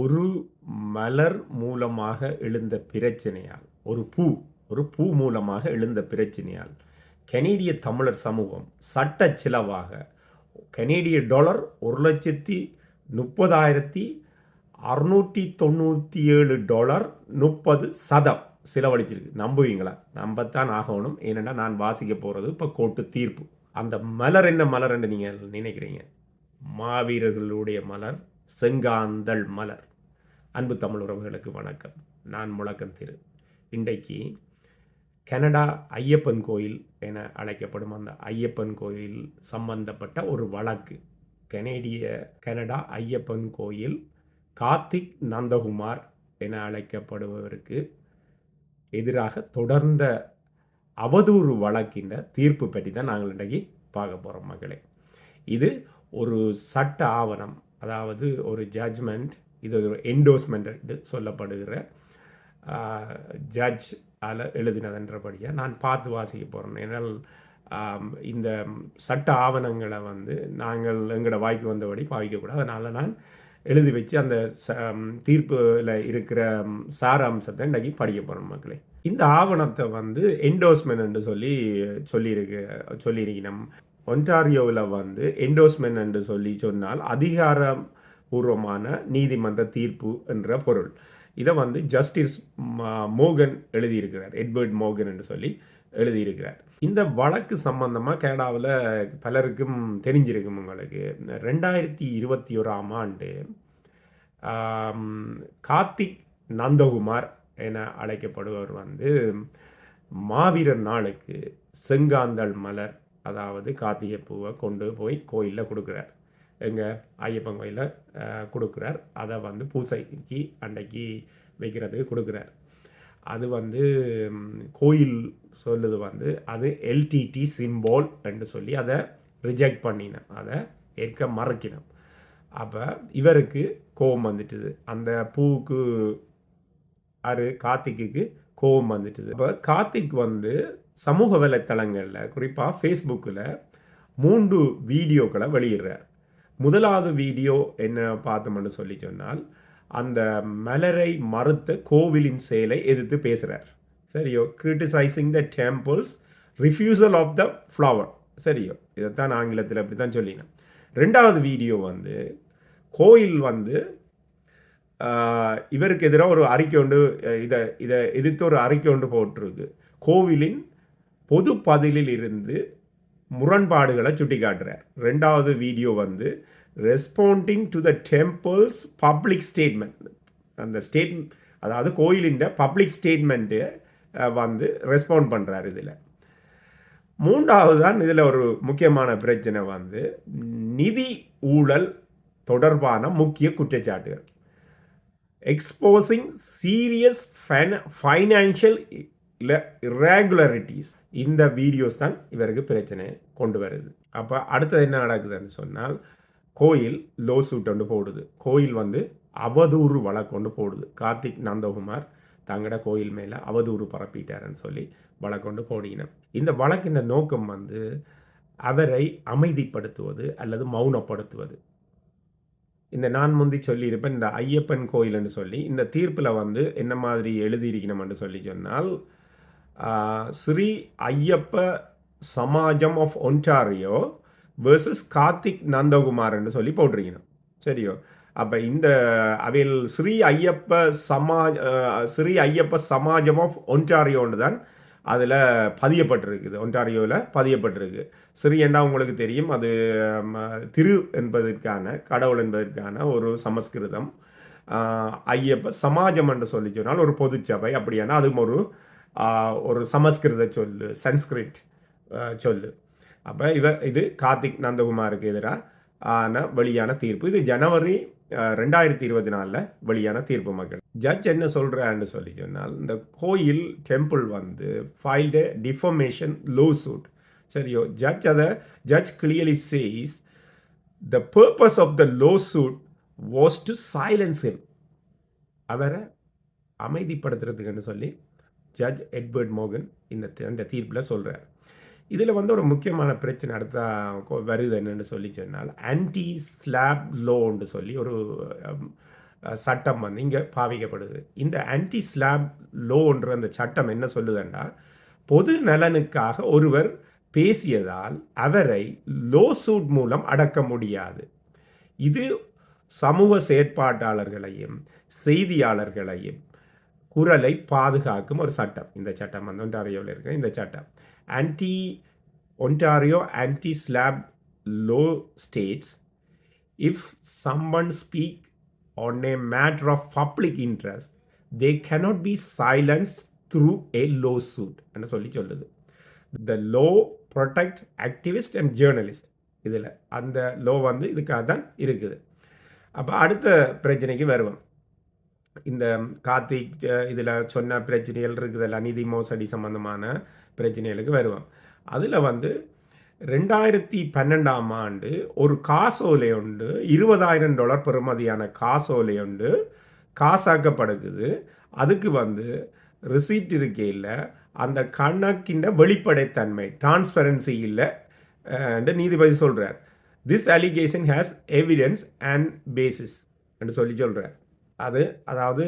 ஒரு மலர் மூலமாக எழுந்த பிரச்சனையால் ஒரு பூ ஒரு பூ மூலமாக எழுந்த பிரச்சனையால் கனேடிய தமிழர் சமூகம் சட்ட செலவாக கனேடிய டாலர் ஒரு லட்சத்தி முப்பதாயிரத்தி அறுநூற்றி தொண்ணூற்றி ஏழு டாலர் முப்பது சதம் செலவழிச்சிருக்கு. நம்புவீங்களா? நம்பத்தான் ஆகணும். ஏனென்னா நான் வாசிக்க போகிறது இப்போ கோர்ட்டு தீர்ப்பு. அந்த மலர் என்ன மலர் என்று நீங்கள் நினைக்கிறீங்க? மாவீரர்களுடைய மலர். செங்காந்தள் மலர். அன்பு தமிழ் உறவுகளுக்கு வணக்கம். நான் முழக்கம் திரு. இன்றைக்கு கனடா ஐயப்பன் கோயில் என அழைக்கப்படும் அந்த ஐயப்பன் கோயில் சம்பந்தப்பட்ட ஒரு வழக்கு. கனேடிய கனடா ஐயப்பன் கோயில் கார்த்திக் நந்தகுமார் என அழைக்கப்படுபவருக்கு எதிராக தொடர்ந்த அவதூறு வழக்கின்ற தீர்ப்பு பற்றி தான் நாங்கள் இன்றைக்கு பார்க்க போகிறோம் மகளே இது ஒரு சட்ட ஆவணம். அதாவது ஒரு ஜட்ஜ்மெண்ட் இது ஒரு என்டோஸ்மெண்ட் என்று சொல்லப்படுகிற ஜட்ஜ் அல எழுதினதுன்றபடியாக நான் பார்த்து வாசிக்க போகிறேன் ஏனால் இந்த சட்ட ஆவணங்களை வந்து நாங்கள் எங்களோட வாய்க்கு வந்தபடி பாவிக்கக்கூடாது. அதனால் நான் எழுதி வச்சு அந்த தீர்ப்பில் இருக்கிற சாராம்சத்தை இன்றைக்கி படிக்க போகிறோம் மக்களே. இந்த ஆவணத்தை வந்து என்டோஸ்மெண்ட் என்று சொல்லி சொல்லியிருக்கு சொல்லியிருக்கணும். ஒன்டாரியோவில் வந்து என்டோஸ்மெண்ட் என்று சொல்லி சொன்னால் அதிகாரபூர்வமான நீதிமன்ற தீர்ப்பு என்ற பொருள். இதை வந்து ஜஸ்டிஸ் மோகன் எழுதியிருக்கிறார். எட்வர்ட் மோகன் என்று சொல்லி எழுதியிருக்கிறார். இந்த வழக்கு சம்பந்தமாக கனடாவில் பலருக்கும் தெரிஞ்சிருக்கும் உங்களுக்கு. ரெண்டாயிரத்தி இருபத்தி ஓராம் ஆண்டு கார்த்திக் நந்தகுமார் என அழைக்கப்படுவர் வந்து மாவீரர் நாளுக்கு செங்காந்தள் மலர் அதாவது கார்த்திகை பூவை கொண்டு போய் கோயிலில் கொடுக்குறார். எங்கள் ஐயப்பன் கோயிலில் கொடுக்குறார். அதை வந்து பூசைக்கு அன்னைக்கு வைக்கிறதுக்கு கொடுக்குறார். அது வந்து கோயில் சொல்லுது வந்து அது எல்டிடி சிம்போல் என்று சொல்லி அதை ரிஜெக்ட் பண்ணினேன். அதை ஏற்க மறக்கினோம் அப்போ இவருக்கு கோபம் வந்துட்டுது. அந்த பூவுக்கு அரு கார்த்திக்கு கோபம் வந்துட்டுது. இப்போ கார்த்திக் வந்து சமூக வலைத்தளங்களில் குறிப்பாக ஃபேஸ்புக்கில் மூன்று வீடியோக்களை வெளியிடுறார். முதலாவது வீடியோ என்ன பார்த்தோம்னு சொல்லி சொன்னால் அந்த மலரை மறுத்த கோவிலின் செயலை எதிர்த்து பேசுகிறார் சரியோ? Criticising the temple's refusal of the flower சரியோ? இதைத்தான் ஆங்கிலத்தில் அப்படி தான் சொல்லினேன். ரெண்டாவது வீடியோ வந்து கோயில் வந்து இவருக்கு எதிராக ஒரு அறிக்கை ஒன்று இதை இதை எதிர்த்து ஒரு அறிக்கை ஒன்று போட்டிருக்கு. கோவிலின் பொது பதிலில் இருந்து முரண்பாடுகளை சுட்டி காட்டுறார் ரெண்டாவது வீடியோ வந்து responding to the temple's public statement அந்த ஸ்டேட் அதாவது கோயிலின் பப்ளிக் ஸ்டேட்மெண்ட்டு வந்து ரெஸ்பாண்ட் பண்ணுறாரு இதில். மூன்றாவது தான் இதில் ஒரு முக்கியமான பிரச்சனை வந்து நிதி ஊழல் தொடர்பான முக்கிய குற்றச்சாட்டுகள். எக்ஸ்போசிங் சீரியஸ் ஃபைனான்ஷியல் இர்ரெகுலரிட்டிஸ் இந்த வீடியோஸ் தான் இவருக்கு பிரச்சனை கொண்டு வருது. அப்போ அடுத்தது என்ன நடக்குதுன்னு சொன்னால் கோயில் லோ சூட் ஒன்று போடுது. கோயில் வந்து அவதூறு வழக்கொண்டு போடுது. கார்த்திக் நந்தகுமார் தங்கட கோயில் மேலே அவதூறு பரப்பிட்டாருன்னு சொல்லி வழக்கொண்டு போடினோம் இந்த வழக்கின நோக்கம் வந்து அவரை அமைதிப்படுத்துவது அல்லது மௌனப்படுத்துவது. இந்த நான் முந்தி சொல்லியிருப்பேன் இந்த ஐயப்பன் கோயில்னு சொல்லி இந்த தீர்ப்பில் வந்து என்ன மாதிரி எழுதியிருக்கணும்னு சொல்லி சொன்னால் Sri Ayyappa Samajam of Ontario versus Karthik நந்தகுமார்னு சொல்லி போட்டிருக்கணும் சரியோ அப்போ இந்த அவையில் ஸ்ரீ ஐயப்ப சமாஜ் ஸ்ரீ ஐயப்ப சமாஜம் ஆஃப் ஒன்டாரியோன்னு தான் அதில் பதியப்பட்டிருக்குது ஒன்டாரியோவில் பதியப்பட்டிருக்கு ஸ்ரீ என்றா உங்களுக்கு தெரியும் அது திரு என்பதற்கான கடவுள் என்பதற்கான ஒரு சமஸ்கிருதம் ஐயப்ப சமாஜம் என்று சொல்லி சொன்னால் ஒரு பொதுச்சபை அப்படியானா அதுவும் ஒரு ஒரு சமஸ்கிருத சொல்லு சன்ஸ்கிரிட் சொல்லு. அப்போ இவ இது கார்த்திக் நந்தகுமாருக்கு எதிராக ஆன வெளியான தீர்ப்பு. இது ஜனவரி ரெண்டாயிரத்தி இருபத்தி நாலில் வெளியான தீர்ப்பு மக்கள். ஜட்ஜ் என்ன சொல்கிறான்னு சொல்லி சொன்னால் இந்த கோயில் டெம்பிள் வந்து ஃபைல்டு டிஃபர்மேஷன் லோ சூட் சரியோ ஜட்ஜ் அதை judge clearly says the purpose of the lawsuit was to silence him அவரை அமைதிப்படுத்துறதுக்குன்னு சொல்லி ஜட்ஜ் எட்வர்ட் மோகன் இந்த அந்த தீர்ப்பில் சொல்கிறார் இதில் வந்து ஒரு முக்கியமான பிரச்சனை அடுத்தா வருது என்னென்னு சொல்லி சொன்னால் ஆன்டி ஸ்லாப் லோன்னு சொல்லி ஒரு சட்டம் வந்து இங்கே பாவிக்கப்படுது. இந்த ஆன்டி ஸ்லாப் லோன்ற அந்த சட்டம் என்ன சொல்லுதுன்னா பொது நலனுக்காக ஒருவர் பேசியதால் அவரை லோ சூட் மூலம் அடக்க முடியாது. இது சமூக செயற்பாட்டாளர்களையும் செய்தியாளர்களையும் குரலை பாதுகாக்கும் ஒரு சட்டம். இந்த சட்டம் வந்து ஒன்டாரியோவில் இருக்க. இந்த சட்டம். Anti Ontario anti SLAPP law states if someone speak on a matter of public interest they cannot be silenced through a lawsuit என்று சொல்லி சொல்லுது. The law protect activist and journalist இதில் அந்த லோ வந்து இதுக்காக தான் இருக்குது. அப்போ அடுத்த பிரச்சனைக்கு வருவோம். இந்த கார்த்திக் இதில் சொன்ன பிரச்சனைகள் இருக்குதுல்ல நிதி மோசடி சம்பந்தமான பிரச்சனைகளுக்கு வருவோம். அதில் வந்து ரெண்டாயிரத்தி பன்னெண்டாம் ஆண்டு ஒரு காசோலை உண்டு இருபதாயிரம் டாலர் பெறுமதியான காசோலை உண்டு காசாக்கப்படுக்குது அதுக்கு வந்து ரிசீட் இருக்கையில் அந்த கணக்கின் வெளிப்படைத்தன்மை டிரான்ஸ்பரன்சி இல்லை என்று நீதிபதி சொல்கிறார் this allegation has evidence and basis என்று சொல்லி சொல்கிறார் அது அதாவது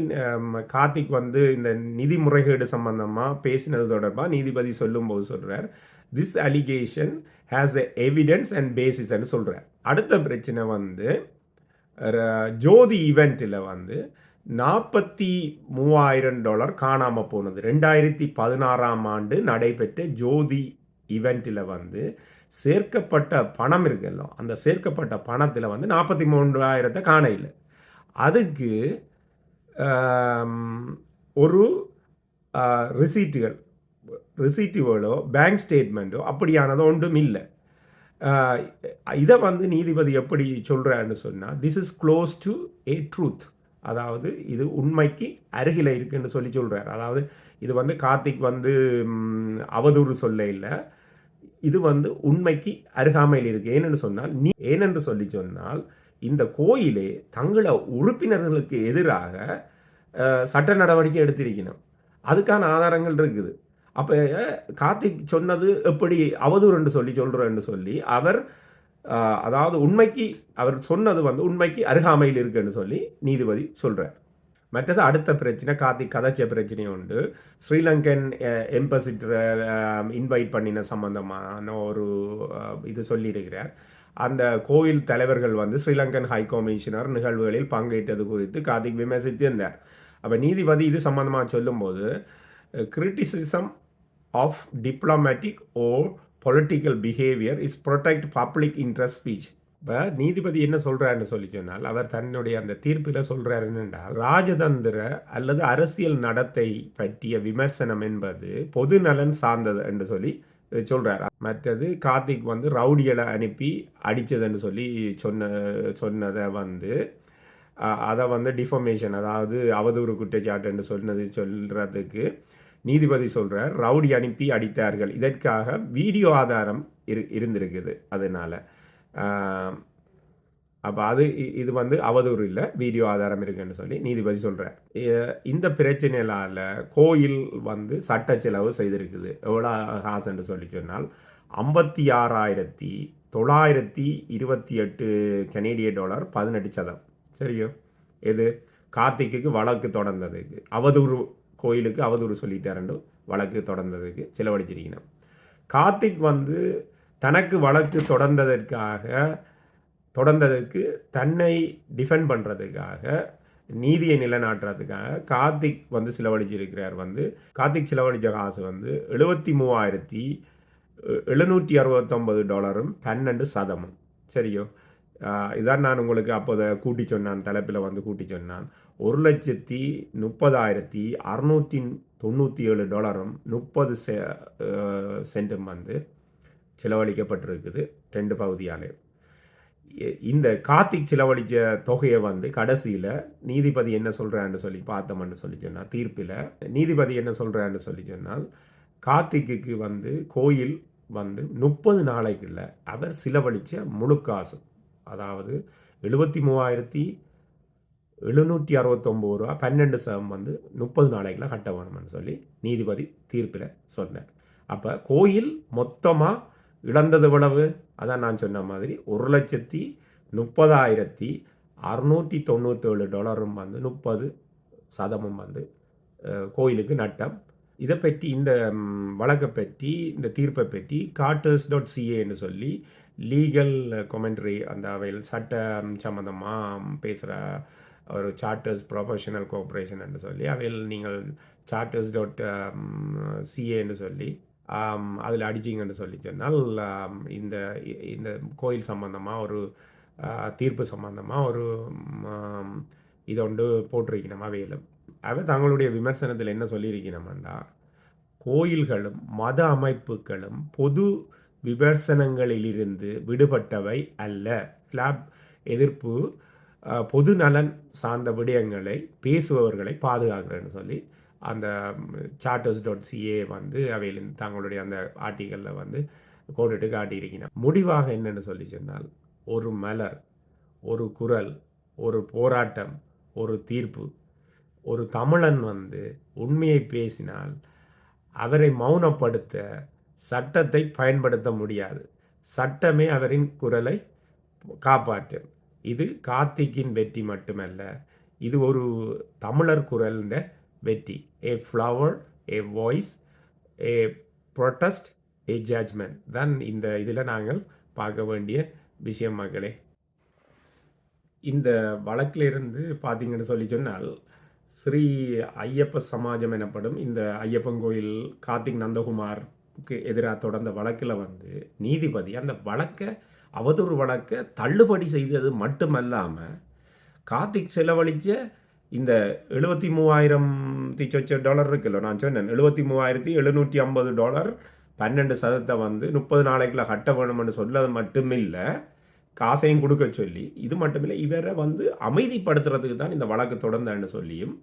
கார்த்திக் வந்து இந்த நிதி முறைகேடு சம்பந்தமாக பேசினது தொடர்பாக நீதிபதி சொல்லும்போது சொல்கிறார் this allegation has a evidence and பேசிஸ்ன்னு சொல்கிறார் அடுத்த பிரச்சனை வந்து ர- ஜோதி ஈவெண்ட்டில் வந்து நாற்பத்தி மூவாயிரம் டாலர் காணாமல் போனது. ரெண்டாயிரத்தி பதினாறாம் ஆண்டு நடைபெற்ற ஜோதி ஈவெண்ட்டில் வந்து சேர்க்கப்பட்ட பணம் இருக்குல்ல அந்த சேர்க்கப்பட்ட பணத்தில் வந்து நாற்பத்தி மூன்றாயிரத்தை காண இல்லை. அதுக்கு ஒரு ரிசீட்டுகள் ரிசீட்டுகளோ பேங்க் ஸ்டேட்மெண்ட்டோ அப்படியானதோ ஒன்றும் இல்லை. இதை வந்து நீதிபதி எப்படி சொல்கிறாருன்னு சொன்னால் this is close to a truth அதாவது இது உண்மைக்கு அருகில் இருக்குன்னு சொல்லி சொல்கிறார் அதாவது இது வந்து கார்த்திக் வந்து அவதூறு சொல்ல இல்லை. இது வந்து உண்மைக்கு அருகாமையில் இருக்குது ஏனென்று சொன்னால் நீ ஏனென்று சொல்லி சொன்னால் இந்த கோயிலே தங்கள உறுப்பினர்களுக்கு எதிராக சட்ட நடவடிக்கை எடுத்திருக்கணும். அதுக்கான ஆதாரங்கள் இருக்குது. அப்போ கார்த்திக் சொன்னது எப்படி அவதூறுன்னு சொல்லி சொல்கிறேன்னு சொல்லி அவர் அதாவது உண்மைக்கு அவர் சொன்னது வந்து உண்மைக்கு அருகாமையில் இருக்குன்னு சொல்லி நீதிபதி சொல்கிறார் மற்றது அடுத்த பிரச்சனை கார்த்திக் கதைச்ச பிரச்சனை உண்டு. ஸ்ரீலங்கன் எம்பசிட்டரை இன்வைட் பண்ணின சம்பந்தமான ஒரு இது சொல்லியிருக்கிறார். அந்த கோயில் தலைவர்கள் வந்து ஸ்ரீலங்கன் ஹை கமிஷனர் நிகழ்வுகளில் பங்கேற்றது குறித்து கார்த்திக் விமர்சித்திருந்தார். அப்போ நீதிபதி இது சம்பந்தமாக சொல்லும்போது criticism of diplomatic or political behaviour is protect public interest speech இப்போ நீதிபதி என்ன சொல்கிறாருன்னு சொல்லி சொன்னால் அவர் தன்னுடைய அந்த தீர்ப்பில் சொல்கிறாருன்னு என்னென்றால் ராஜதந்திர அல்லது அரசியல் நடத்தை பற்றிய விமர்சனம் என்பது பொது நலன் சார்ந்தது என்று சொல்லி சொல்கிறார் மற்றது கார்த்திக் வந்து ரவுடிகளை அனுப்பி அடித்ததுன்னு சொல்லி சொன்ன சொன்னதை வந்து அதை வந்து டிஃபர்மேஷன் அதாவது அவதூறு குற்றச்சாட்டுன்னு சொன்னது சொல்கிறதுக்கு நீதிபதி சொல்கிறார் ரவுடி அனுப்பி அடித்தார்கள். இதற்காக வீடியோ ஆதாரம் இரு இருந்திருக்குது. அதனால் அப்போ அது இது வந்து அவதூறு இல்லை. வீடியோ ஆதாரம் இருக்குன்னு சொல்லி நீதிபதி சொல்கிறார் இந்த பிரச்சனையால் கோயில் வந்து சட்ட செலவு செய்திருக்குது. எவ்வளோ காசுன்னு சொல்லி சொன்னால் ஐம்பத்தி ஆறாயிரத்தி தொள்ளாயிரத்தி இருபத்தி எட்டு கனேடிய டாலர் பதினெட்டு சதம். சரியோ? எது? கார்த்திக்கு வழக்கு தொடர்ந்ததுக்கு. அவதூறு கோயிலுக்கு அவதூறு சொல்லிட்டாருன்னு வழக்கு தொடர்ந்ததுக்கு செலவழிச்சிருக்கணும். கார்த்திக் வந்து தனக்கு வழக்கு தொடர்ந்ததற்காக தொடர்ந்ததுக்கு தன்னை டிஃபெண்ட் பண்ணுறதுக்காக நீதியை நிலைநாட்டுறதுக்காக கார்த்திக் வந்து செலவழிச்சிருக்கிறார் வந்து. கார்த்திக் செலவழித்த காசு வந்து எழுபத்தி மூவாயிரத்தி எழுநூற்றி அறுபத்தொம்பது டாலரும் பன்னெண்டு சதமும். சரியோ? இதான் நான் உங்களுக்கு அப்போதை கூட்டி சொன்னான் தலைப்பில் வந்து கூட்டி சொன்னான். ஒரு லட்சத்தி முப்பதாயிரத்தி அறுநூற்றி தொண்ணூற்றி ஏழு டாலரும் முப்பது செ சென்டும் வந்து செலவழிக்கப்பட்டிருக்குது ரெண்டு பகுதியாலே. இந்த கார்த்திக் செலவழித்த தொகையை வந்து கடைசியில் நீதிபதி என்ன சொல்கிறான்னு சொல்லி பார்த்தோம்னு சொல்லி சொன்னால் தீர்ப்பில் நீதிபதி என்ன சொல்கிறான்னு சொல்லி சொன்னால் கார்த்திக்கு வந்து கோயில் வந்து முப்பது நாளைக்குள்ள அவர் செலவழித்த முழு காசு. அதாவது எழுபத்தி மூவாயிரத்தி எழுநூற்றி அறுபத்தொம்போது ரூபா பன்னெண்டு சதம் வந்து முப்பது நாளைக்குள்ள கட்ட வேணும்னு சொல்லி நீதிபதி தீர்ப்பில் சொன்னார். அப்போ கோயில் மொத்தமாக இழந்தது எவ்வளவு? அதான் நான் சொன்ன மாதிரி ஒரு லட்சத்தி முப்பதாயிரத்தி அறுநூற்றி தொண்ணூற்றேழு டாலரும் வந்து முப்பது சதமும் வந்து கோயிலுக்கு நட்டம். இதை பற்றி இந்த வழக்கை பற்றி இந்த தீர்ப்பை பற்றி காட்டர்ஸ் டாட் சிஏன்னு சொல்லி லீகல் கொமெண்ட்ரி அந்த அவையில் சட்ட சம்மந்தமாக பேசுகிற ஒரு சார்ட்டர்ஸ் ப்ரொஃபஷனல் கோஆப்ரேஷன் என்று சொல்லி அவையில் நீங்கள் சார்ட்டர்ஸ் டாட் சிஏன்னு சொல்லி அதில் அடிச்சிங்கன்னு சொல்லி சொன்னால் இந்த இந்த கோயில் சம்பந்தமாக ஒரு தீர்ப்பு சம்பந்தமாக ஒரு இதை ஒன்று போட்டிருக்கணும் அவையில் அவை தங்களுடைய விமர்சனத்தில் என்ன சொல்லியிருக்கணும்னா கோயில்களும் மத அமைப்புகளும் பொது விமர்சனங்களிலிருந்து விடுபட்டவை அல்ல. ஸ்லாப் எதிர்ப்பு பொது நலன் சார்ந்த விடயங்களை பேசுபவர்களை பாதுகாக்கிறேன்னு சொல்லி அந்த சார்ட்டர்ஸ் டாட் சிஏ வந்து அவையில் தங்களுடைய அந்த ஆர்டிகளில் வந்து கோடிட்டு காட்டியிருக்கிறான் முடிவாக என்னென்னு சொல்லி சொன்னால் ஒரு மலர் ஒரு குரல் ஒரு போராட்டம் ஒரு தீர்ப்பு ஒரு தமிழன் வந்து உண்மையை பேசினால் அவரை மௌனப்படுத்த சட்டத்தை பயன்படுத்த முடியாது. சட்டமே அவரின் குரலை காப்பாற்றும். இது கார்த்திக்கின் வெற்றி மட்டுமல்ல இது ஒரு தமிழர் குரல்ன்ற வெற்றி a flower a voice a protest a judgement தான் இந்த இதில் நாங்கள் பார்க்க வேண்டிய விஷயம் மகளே இந்த வழக்கிலிருந்து பார்த்தீங்கன்னு சொல்லி சொன்னால் ஸ்ரீ ஐயப்ப சமாஜம் எனப்படும் இந்த ஐயப்பன் கோயில் கார்த்திக் நந்தகுமாருக்கு எதிராக தொடர்ந்த வழக்கில் வந்து நீதிபதி அந்த வழக்கை அவதூறு வழக்கை தள்ளுபடி செய்தது மட்டுமல்லாமல் கார்த்திக் செலவழித்த இந்த எழுபத்தி மூவாயிரம் தீச்சொச்ச டாலர் இருக்குல்ல நான் சொன்னேன். எழுபத்தி மூவாயிரத்தி எழுநூற்றி ஐம்பது டாலர் பன்னெண்டு சதத்தை வந்து முப்பது நாளைக்குள்ள கட்ட வேணும்னு சொல்லது மட்டுமில்லை காசையும் கொடுக்க சொல்லி இது மட்டுமில்லை இவரை வந்து அமைதிப்படுத்துறதுக்கு தான் இந்த வழக்கு தொடர்ந்தேன்னு சொல்லியும்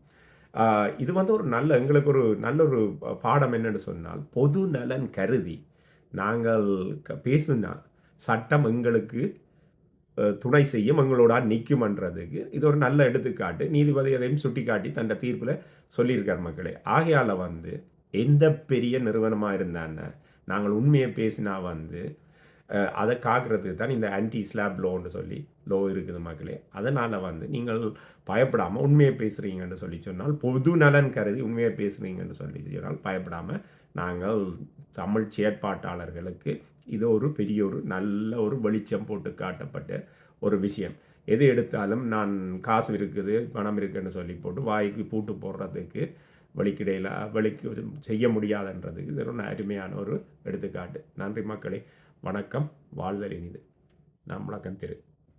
இது வந்து ஒரு நல்ல எங்களுக்கு ஒரு நல்ல ஒரு பாடம் என்னன்னு சொன்னால் பொது நலன் கருதி நாங்கள் க- பேசுனா சட்டம் எங்களுக்கு துணை செய்யும் எங்களோட நிற்குமன்றதுக்கு இது ஒரு நல்ல எடுத்துக்காட்டு. நீதிபதி அதையும் சுட்டிக்காட்டி தன் தீர்ப்பில் சொல்லியிருக்கார் மக்களே. ஆகையால் வந்து எந்த பெரிய நிறுவனமாக இருந்தான்னு நாங்கள் உண்மையை பேசினா வந்து அதை காக்கிறதுக்கு தான் இந்த ஆன்டி ஸ்லாப் லோன்னு சொல்லி லோ இருக்குது மக்களே. அதனால் வந்து நீங்கள் பயப்படாமல் உண்மையை பேசுகிறீங்கன்னு சொல்லி சொன்னால் பொது நலன் கருதி உண்மையை பேசுகிறீங்கன்னு சொல்லி சொன்னால் பயப்படாமல் நாங்கள் தமிழ் செயற்பாட்டாளர்களுக்கு இது ஒரு பெரிய ஒரு நல்ல ஒரு வெளிச்சம் போட்டு காட்டப்பட்ட ஒரு விஷயம். எது எடுத்தாலும் நான் காசு இருக்குது பணம் இருக்குன்னு சொல்லி போட்டு வாய்க்கு பூட்டு போடுறதுக்கு வழிக்கிடையில் வழிக்கு செய்ய முடியாதுன்றதுக்கு இது ஒரு அருமையான ஒரு எடுத்துக்காட்டு. நன்றி மக்களே. வணக்கம். வாழ்தல் இனிது நான் முழக்கம் திரு.